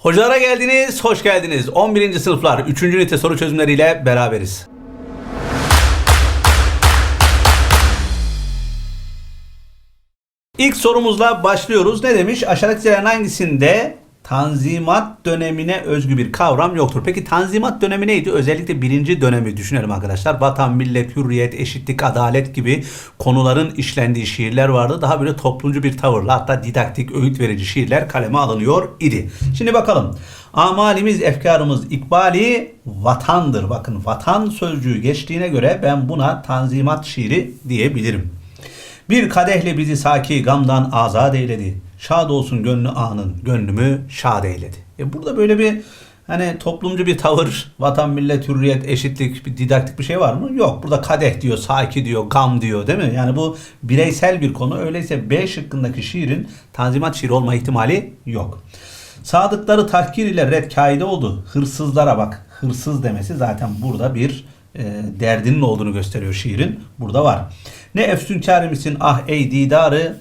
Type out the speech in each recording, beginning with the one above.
Hocalara geldiniz, hoş geldiniz. 11. sınıflar 3. ünite soru çözümleriyle beraberiz. İlk sorumuzla başlıyoruz. Ne demiş? Aşağıdakilerin hangisinde tanzimat dönemine özgü bir kavram yoktur? Peki tanzimat dönemi neydi? Özellikle birinci dönemi düşünelim arkadaşlar. Vatan, millet, hürriyet, eşitlik, adalet gibi konuların işlendiği şiirler vardı. Daha böyle toplumcu bir tavırla hatta didaktik, öğüt verici şiirler kaleme alınıyor idi. Şimdi bakalım. Amalimiz, efkarımız, ikbali vatandır. Bakın vatan sözcüğü geçtiğine göre ben buna tanzimat şiiri diyebilirim. Bir kadehle bizi saki gamdan azat eyledi. Şad olsun gönlü anın, gönlümü şad eyledi. E burada böyle bir hani toplumcu bir tavır, vatan, millet, hürriyet, eşitlik, bir didaktik bir şey var mı? Yok. Burada kadeh diyor, saki diyor, gam diyor değil mi? Yani bu bireysel bir konu. Öyleyse B şıkkındaki şiirin tanzimat şiiri olma ihtimali yok. Sadıkları tahkir ile red kaide oldu. Hırsızlara bak. Hırsız demesi zaten burada bir e, derdinin olduğunu gösteriyor şiirin. Burada var. Ne efsünkâr misin ah ey didarı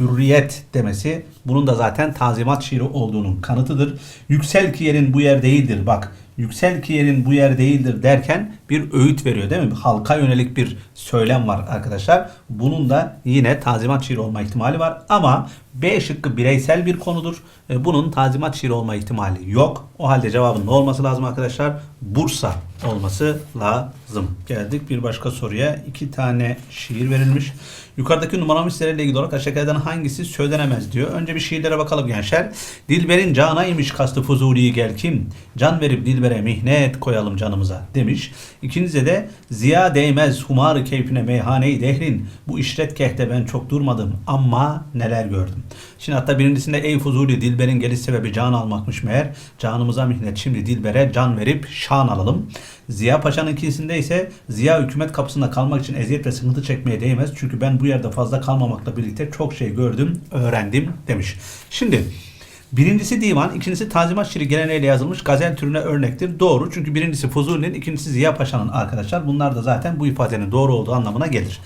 hürriyet demesi bunun da zaten tanzimat şiiri olduğunun kanıtıdır. Yüksel ki yerin bu yer değildir bak. Yüksel ki yerin bu yer değildir derken bir öğüt veriyor değil mi? Halka yönelik bir söylem var arkadaşlar. Bunun da yine tanzimat şiiri olma ihtimali var. Ama B şıkkı bireysel bir konudur. E, Bunun tanzimat şiiri olma ihtimali yok. O halde cevabın ne olması lazım arkadaşlar? Bursa olması lazım. Geldik bir başka soruya. İki tane şiir verilmiş. Yukarıdaki numaralı mislerle ilgili olarak aşağıdakilerden hangisi söylenemez diyor. Önce bir şiirlere bakalım gençler. Dilberin canaymış kastı fuzuliyi gel kim? Can verip dilbere mihnet koyalım canımıza demiş. İkincisi de ziya değmez humarı keyfine meyhaneyi dehrin. Bu işret kehte ben çok durmadım ama neler gördüm. Şimdi hatta birincisinde ey fuzuli dilberin geliş sebebi can almakmış meğer. Canımıza mihnet şimdi dilbere can verip şan alalım. Ziya Paşa'nın ikincisinde ise Ziya hükümet kapısında kalmak için eziyet ve sıkıntı çekmeye değmez. Çünkü ben bu yerde fazla kalmamakla birlikte çok şey gördüm, öğrendim demiş. Şimdi Birincisi divan, ikincisi Tanzimat şiiri geleneğiyle yazılmış gazel türüne örnektir. Doğru. Çünkü birincisi Fuzuli'nin, ikincisi Ziya Paşa'nın arkadaşlar. Bunlar da zaten bu ifadenin doğru olduğu anlamına gelir.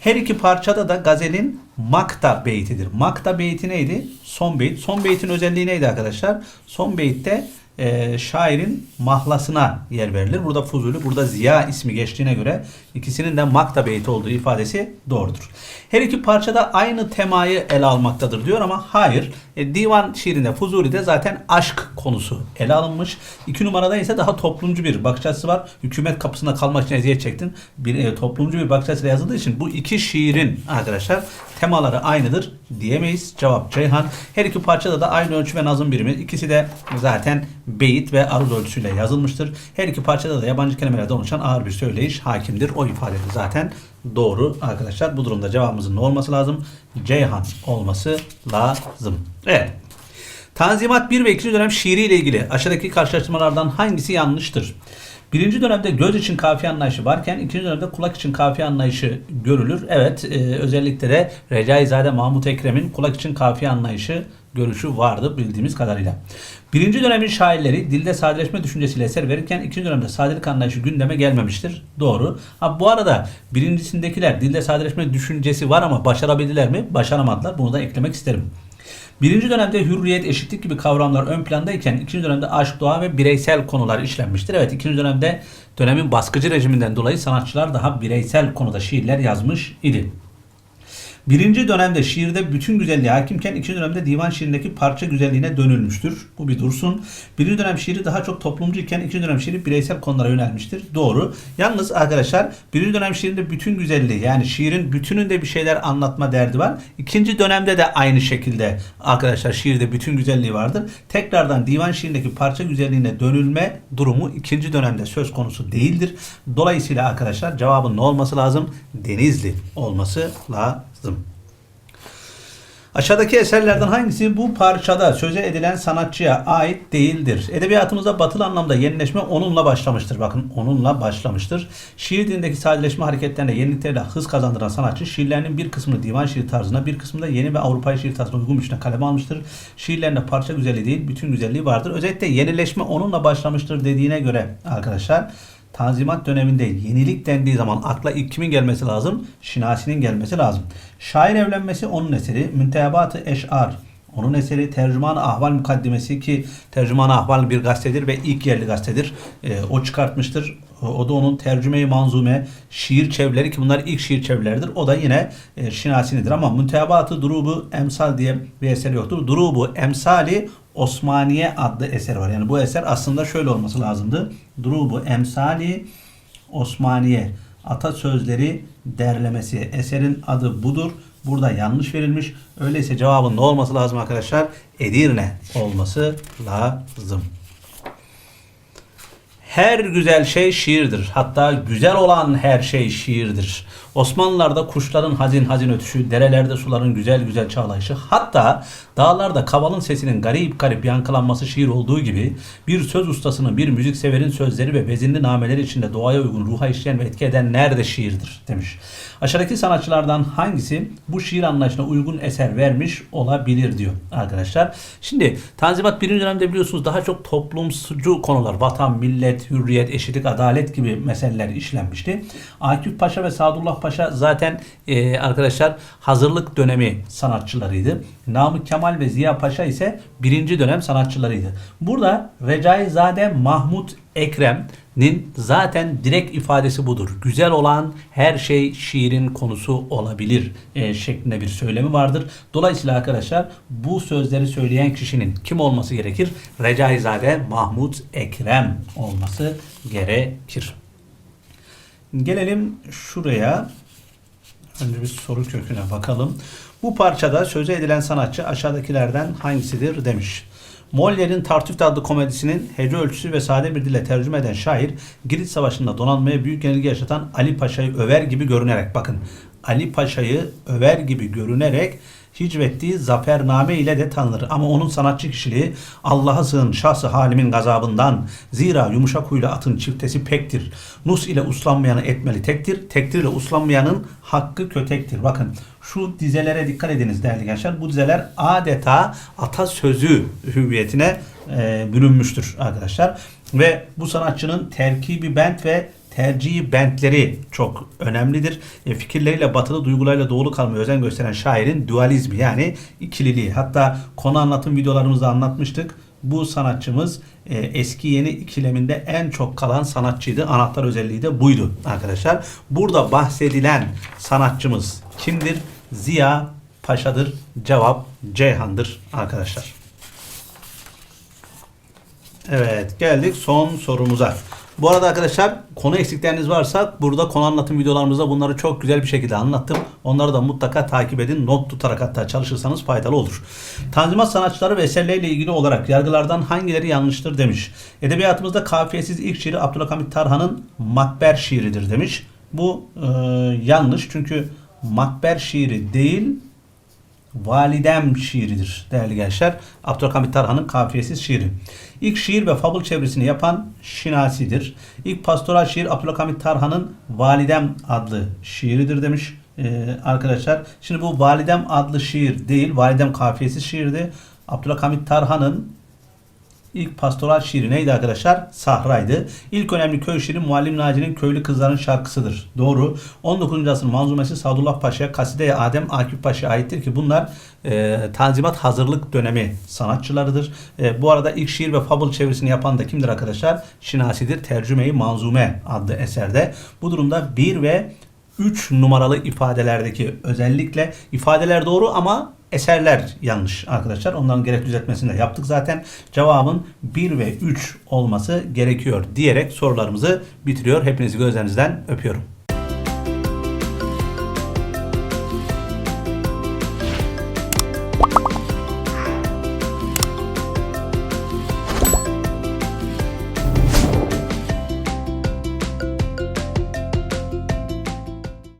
Her iki parçada da gazelin makta beytidir. Makta beyti neydi? Son beyit. Son beytin özelliği neydi arkadaşlar? Son beytte e, şairin mahlasına yer verilir. Burada Fuzuli, burada Ziya ismi geçtiğine göre ikisinin de Makta beyti olduğu ifadesi doğrudur. Her iki parçada aynı temayı ele almaktadır diyor ama hayır. E, divan şiirinde Fuzuli'de zaten aşk konusu ele alınmış. İki numarada ise daha toplumcu bir bakış açısı var. Hükümet kapısında kalmak için eziyet çektin. Bir e, toplumcu bir bakış açısıyla yazıldığı için bu iki şiirin arkadaşlar temaları aynıdır diyemeyiz. Cevap Ceyhan. Her iki parçada da aynı ölçü ve nazım birimi. İkisi de zaten beyit ve aruz ölçüsüyle yazılmıştır. Her iki parçada da yabancı kelimelerden oluşan ağır bir söyleyiş hakimdir. O ifade de zaten doğru arkadaşlar. Bu durumda cevabımızın ne olması lazım? Ceyhan olması lazım. Evet. Tanzimat 1 ve 2. dönem şiiri ile ilgili aşağıdaki karşılaştırmalardan hangisi yanlıştır? Birinci dönemde göz için kafiye anlayışı varken ikinci dönemde kulak için kafiye anlayışı görülür. Evet e, özellikle de Recaizade Mahmut Ekrem'in kulak için kafiye anlayışı görüşü vardı bildiğimiz kadarıyla. Birinci dönemin şairleri dilde sadeleşme düşüncesiyle eser verirken ikinci dönemde sadelik anlayışı gündeme gelmemiştir. Doğru. Ha bu arada birincisindekiler dilde sadeleşme düşüncesi var ama başarabildiler mi? Başaramadılar. Bunu da eklemek isterim. Birinci dönemde hürriyet, eşitlik gibi kavramlar ön plandayken ikinci dönemde aşk, doğa ve bireysel konular işlenmiştir. Evet ikinci dönemde dönemin baskıcı rejiminden dolayı sanatçılar daha bireysel konuda şiirler yazmış idi. Birinci dönemde şiirde bütün güzelliği hakimken ikinci dönemde divan şiirindeki parça güzelliğine dönülmüştür. Bu bir dursun. Birinci dönem şiiri daha çok toplumcu iken ikinci dönem şiiri bireysel konulara yönelmiştir. Doğru. Yalnız arkadaşlar birinci dönem şiirinde bütün güzelliği yani şiirin bütününde bir şeyler anlatma derdi var. İkinci dönemde de aynı şekilde arkadaşlar şiirde bütün güzelliği vardır. Tekrardan divan şiirindeki parça güzelliğine dönülme durumu ikinci dönemde söz konusu değildir. Dolayısıyla arkadaşlar cevabın ne olması lazım? Denizli olması lazım. Aşağıdaki eserlerden hangisi bu parçada söze edilen sanatçıya ait değildir? Edebiyatımızda batılı anlamda yenileşme onunla başlamıştır. Bakın onunla başlamıştır. Şiir dilindeki sadeleşme hareketlerine yeniliklerle hız kazandıran sanatçı şiirlerinin bir kısmını divan şiir tarzına bir kısmını da yeni ve Avrupa'yı şiir tarzına uygun biçimde kaleme almıştır. Şiirlerinde parça güzelliği değil bütün güzelliği vardır. Özellikle yenileşme onunla başlamıştır dediğine göre arkadaşlar Tanzimat döneminde yenilik dendiği zaman akla ilk kimin gelmesi lazım? Şinasi'nin gelmesi lazım. Şair evlenmesi onun eseri. Müntehabat-ı Eş'ar Onun eseri Tercüman Ahval Mukaddimesi ki Tercüman Ahval bir gazetedir ve ilk yerli gazetedir. Ee, o çıkartmıştır. O- da onun tercüme-i manzume, şiir çevreleri ki bunlar ilk şiir çevreleridir. O da yine e, Şinasi'nidir ama Mütebaatı Durubu Emsal diye bir eser yoktur. Durubu Emsali Osmaniye adlı eser var. Yani bu eser aslında şöyle olması lazımdı. Durubu Emsali Osmaniye atasözleri derlemesi. Eserin adı budur. Burada yanlış verilmiş. Öyleyse cevabın ne olması lazım arkadaşlar? Edirne olması lazım. Her güzel şey şiirdir. Hatta güzel olan her şey şiirdir. Osmanlılarda kuşların hazin hazin ötüşü, derelerde suların güzel güzel çağlayışı, hatta dağlarda kavalın sesinin garip garip yankılanması şiir olduğu gibi bir söz ustasının, bir müzik severin sözleri ve vezinli nameleri içinde doğaya uygun ruha işleyen ve etki eden nerede şiirdir demiş. Aşağıdaki sanatçılardan hangisi bu şiir anlayışına uygun eser vermiş olabilir diyor arkadaşlar. Şimdi Tanzimat birinci dönemde biliyorsunuz daha çok toplumsuzcu konular, vatan, millet, hürriyet, eşitlik, adalet gibi meseleler işlenmişti. Akif Paşa ve Sadullah Paşa zaten e, arkadaşlar hazırlık dönemi sanatçılarıydı. Namık Kemal ve Ziya Paşa ise birinci dönem sanatçılarıydı. Burada Recaizade Mahmut Ekrem'nin zaten direkt ifadesi budur. Güzel olan her şey şiirin konusu olabilir e, şeklinde bir söylemi vardır. Dolayısıyla arkadaşlar bu sözleri söyleyen kişinin kim olması gerekir? Recaizade Mahmut Ekrem olması gerekir. Gelelim şuraya. Önce bir soru köküne bakalım. Bu parçada söze edilen sanatçı aşağıdakilerden hangisidir demiş. Moller'in Tartüft adlı komedisinin hece ölçüsü ve sade bir dille tercüme eden şair, Girit Savaşı'nda donanmaya büyük yenilgi yaşatan Ali Paşa'yı över gibi görünerek, bakın Ali Paşa'yı över gibi görünerek hicvettiği zafername ile de tanınır. Ama onun sanatçı kişiliği Allah'a sığın şahsı halimin gazabından. Zira yumuşak huyla atın çiftesi pektir. Nus ile uslanmayanı etmeli tektir. Tektir ile uslanmayanın hakkı kötektir. Bakın şu dizelere dikkat ediniz değerli gençler. Bu dizeler adeta atasözü hüviyetine e, bürünmüştür arkadaşlar. Ve bu sanatçının terkibi bent ve tercihi bentleri çok önemlidir. E, fikirleriyle batılı duygularıyla doğulu kalmaya özen gösteren şairin dualizmi yani ikililiği. Hatta konu anlatım videolarımızda anlatmıştık. Bu sanatçımız e, eski yeni ikileminde en çok kalan sanatçıydı. Anahtar özelliği de buydu arkadaşlar. Burada bahsedilen sanatçımız kimdir? Ziya Paşa'dır. Cevap Ceyhan'dır arkadaşlar. Evet geldik son sorumuza. Bu arada arkadaşlar konu eksikleriniz varsa burada konu anlatım videolarımızda bunları çok güzel bir şekilde anlattım. Onları da mutlaka takip edin. Not tutarak hatta çalışırsanız faydalı olur. Tanzimat sanatçıları ve eserleriyle ilgili olarak yargılardan hangileri yanlıştır demiş. Edebiyatımızda kafiyesiz ilk şiiri Abdülhamit Tarhan'ın Makber şiiridir demiş. Bu e, yanlış çünkü Makber şiiri değil Validem şiiridir değerli gençler. Abdülhamit Tarhan'ın kafiyesiz şiiri. İlk şiir ve fabul çevresini yapan Şinasi'dir. İlk pastoral şiir Abdülhamit Tarhan'ın Validem adlı şiiridir demiş ee, arkadaşlar. Şimdi bu Validem adlı şiir değil, Validem kafiyesiz şiirdi. Abdülhamit Tarhan'ın İlk pastoral şiiri neydi arkadaşlar? Sahra'ydı. İlk önemli köy şiiri Muallim Naci'nin Köylü Kızların Şarkısıdır. Doğru. 19. asrın manzumesi Sadullah Paşa, Kaside-i Adem Akif Paşa'ya aittir ki bunlar e, Tanzimat hazırlık dönemi sanatçılarıdır. E, bu arada ilk şiir ve fabul çevirisini yapan da kimdir arkadaşlar? Şinasi'dir. Tercüme-i Manzume adlı eserde. Bu durumda 1 ve 3 numaralı ifadelerdeki özellikle ifadeler doğru ama eserler yanlış arkadaşlar. Onların gerek düzeltmesini de yaptık zaten. Cevabın 1 ve 3 olması gerekiyor diyerek sorularımızı bitiriyor. Hepinizi gözlerinizden öpüyorum.